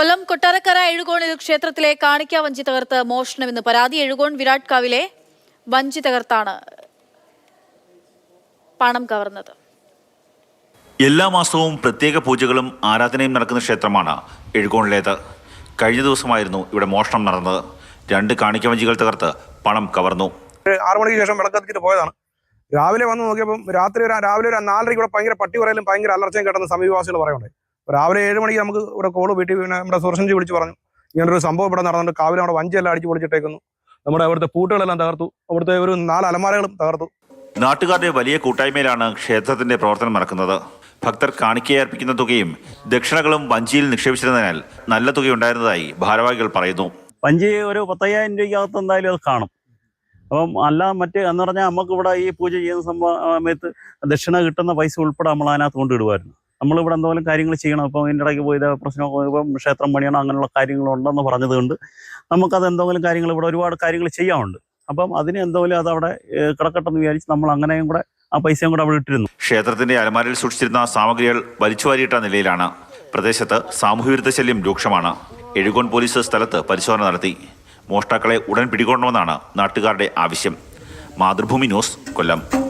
കൊല്ലം കൊട്ടാരക്കര എഴുകോണിൽ ക്ഷേത്രത്തിലെ കാണിക്ക വഞ്ചി തകർത്ത് മോഷണമെന്ന് പരാതി. എഴുകോൺ വിരാട് കാവിലെ വഞ്ചി തകർത്താണ് പണം കവർന്നത്. എല്ലാ മാസവും പ്രത്യേക പൂജകളും ആരാധനയും നടക്കുന്ന ക്ഷേത്രമാണ് എഴുകോണിലേത്. കഴിഞ്ഞ ദിവസമായിരുന്നു ഇവിടെ മോഷണം നടന്നത്. രണ്ട് കാണിക്ക വഞ്ചികൾ തകർത്ത് പണം കവർന്നു. ആറു മണിക്ക് ശേഷം വിളക്കത്തിട്ട് പോയതാണ്. രാവിലെ വന്ന് നോക്കിയപ്പോൾ രാത്രി ഒരു രാവിലെ ഒരു നാലരയ്ക്ക് ഇവിടെ ഭയങ്കര പട്ടി പറയലും ഭയങ്കര അലർച്ചയും കിടന്ന് സമീപവാസികൾ പറയുന്നുണ്ട്. രാവിലെ ഏഴ് മണിക്ക് നമുക്ക് ഇവിടെ കോൾ വീട്ടിൽ പിന്നെ നമ്മുടെ സുരക്ഷൻജി വിളിച്ച് പറഞ്ഞു. ഇങ്ങനൊരു സംഭവം ഇവിടെ നടന്നിട്ട് കാവിലെ അവിടെ വഞ്ചി എല്ലാം അടിച്ച് പൊളിച്ചിട്ടേക്കുന്നു. നമ്മുടെ അവിടുത്തെ പൂട്ടുകളെല്ലാം തകർത്തു. അവിടുത്തെ ഒരു നാല് അലമാരകളും തകർത്തു. നാട്ടുകാരുടെ വലിയ കൂട്ടായ്മയിലാണ് ക്ഷേത്രത്തിന്റെ പ്രവർത്തനം നടക്കുന്നത്. ഭക്തർ കാണിക്കയർപ്പിക്കുന്ന തുകയും ദക്ഷിണകളും വഞ്ചിയിൽ നിക്ഷേപിച്ചിരുന്നതിനാൽ നല്ല തുകയുണ്ടായിരുന്നതായി ഭാരവാഹികൾ പറയുന്നു. വഞ്ചി ഒരു പത്തയ്യായിരം രൂപയ്ക്കകത്ത് എന്തായാലും അത് കാണും. അപ്പം അല്ല മറ്റേ എന്ന് പറഞ്ഞാൽ നമുക്ക് ഇവിടെ ഈ പൂജ ചെയ്യുന്ന സമയത്ത് ദക്ഷിണ കിട്ടുന്ന പൈസ ഉൾപ്പെടെ നമ്മൾ അതിനകത്ത് കൊണ്ടിടുമായിരുന്നു നമ്മളിവിടെ എന്തോലും കാര്യങ്ങൾ ചെയ്യണം? അപ്പം ഇതിന്റെ ഇടയ്ക്ക് പോയി പ്രശ്നം ഇപ്പം ക്ഷേത്രം പണിയണം അങ്ങനെയുള്ള കാര്യങ്ങളുണ്ടെന്ന് പറഞ്ഞതുകൊണ്ട് നമുക്കത് എന്തെങ്കിലും കാര്യങ്ങൾ ഇവിടെ ഒരുപാട് കാര്യങ്ങൾ ചെയ്യാനുണ്ട്. അപ്പം അതിന് എന്തെങ്കിലും അത് അവിടെ കിടക്കട്ടെന്ന് വിചാരിച്ച് നമ്മൾ അങ്ങനെയും കൂടെ ആ പൈസയും കൂടെ അവിടെ ഇട്ടിരുന്നു. ക്ഷേത്രത്തിന്റെ അലമാരയിൽ സൂക്ഷിച്ചിരുന്ന സാമഗ്രികൾ വലിച്ചുവാരിയിട്ട നിലയിലാണ്. പ്രദേശത്ത് സാമൂഹ്യവിരുദ്ധ ശല്യം രൂക്ഷമാണ്. എഴുകോൺ പോലീസ് സ്ഥലത്ത് പരിശോധന നടത്തി. മോഷ്ടാക്കളെ ഉടൻ പിടികൂടണമെന്നാണ് നാട്ടുകാരുടെ ആവശ്യം. മാതൃഭൂമി ന്യൂസ് കൊല്ലം.